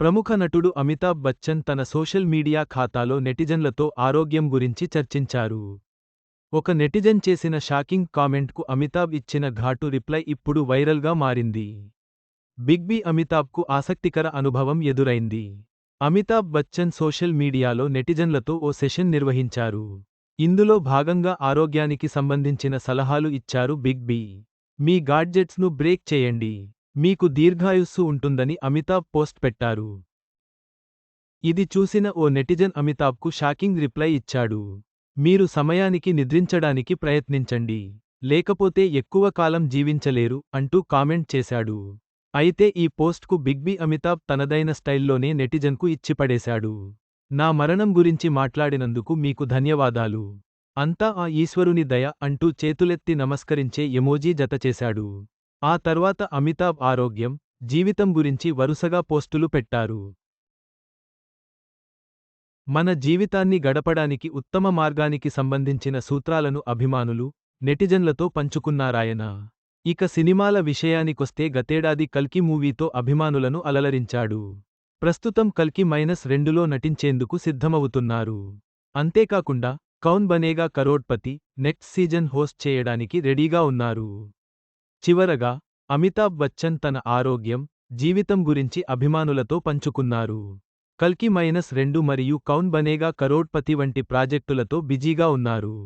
ప్రముఖ నటుడు అమితాబ్ బచ్చన్ తన సోషల్ మీడియా ఖాతాలో నెటిజన్లతో ఆరోగ్యం గురించి చర్చించారు. ఒక నెటిజన్ చేసిన షాకింగ్ కామెంట్కు అమితాబ్ ఇచ్చిన ఘాటు రిప్లై ఇప్పుడు వైరల్గా మారింది. బిగ్ బి అమితాబ్కు ఆసక్తికర అనుభవం ఎదురైంది. అమితాబ్ బచ్చన్ సోషల్ మీడియాలో నెటిజన్లతో ఓ సెషన్ నిర్వహించారు. ఇందులో భాగంగా ఆరోగ్యానికి సంబంధించిన సలహాలు ఇచ్చారు బిగ్ బి. మీ గాడ్జెట్స్ను బ్రేక్ చేయండి. మీకు దీర్ఘాయుస్సు ఉంటుందని అమితాబ్ పోస్ట్ పెట్టారు. ఇది చూసిన ఓ నెటిజన్ అమితాబ్కు షాకింగ్ రిప్లై ఇచ్చాడు. మీరు సమయానికి నిద్రించడానికి ప్రయత్నించండి. లేకపోతే ఎక్కువ కాలం జీవించలేరు అంటూ కామెంట్ చేశాడు. అయితే ఈ పోస్ట్కు బిగ్బి అమితాబ్ తనదైన స్టైల్లోనే నెటిజన్కు ఇచ్చిపడేశాడు. నా మరణం గురించి మాట్లాడినందుకు మీకు ధన్యవాదాలు. అంతా ఆ ఈశ్వరుని దయ అంటూ చేతులెత్తి నమస్కరించే ఎమోజీ జతచేశాడు. ఆ తర్వాత అమితాబ్ ఆరోగ్యం జీవితం గురించి వరుసగా పోస్టులు పెట్టారు. మన జీవితాన్ని గడపడానికి ఉత్తమ మార్గానికి సంబంధించిన సూత్రాలను అభిమానులు నెటిజన్లతో పంచుకున్నారాయన. ఇక సినిమాల విషయానికొస్తే గతేడాది కల్కి మూవీతో అభిమానులను అలలరించాడు. ప్రస్తుతం కల్కి మైనస్ రెండులో నటించేందుకు సిద్ధమవుతున్నారు. అంతేకాకుండా Kaun Banega Crorepati next season host చేయడానికి రెడీగా ఉన్నారు. చివరగా అమితాబ్ బచ్చన్ తన ఆరోగ్యం జీవితం గురించి అభిమానులతో పంచుకున్నారు. కల్కి మైనస్ రెండు మరియు కౌన్ బనేగా కరోడ్పతి వంటి ప్రాజెక్టులతో బిజీగా ఉన్నారు.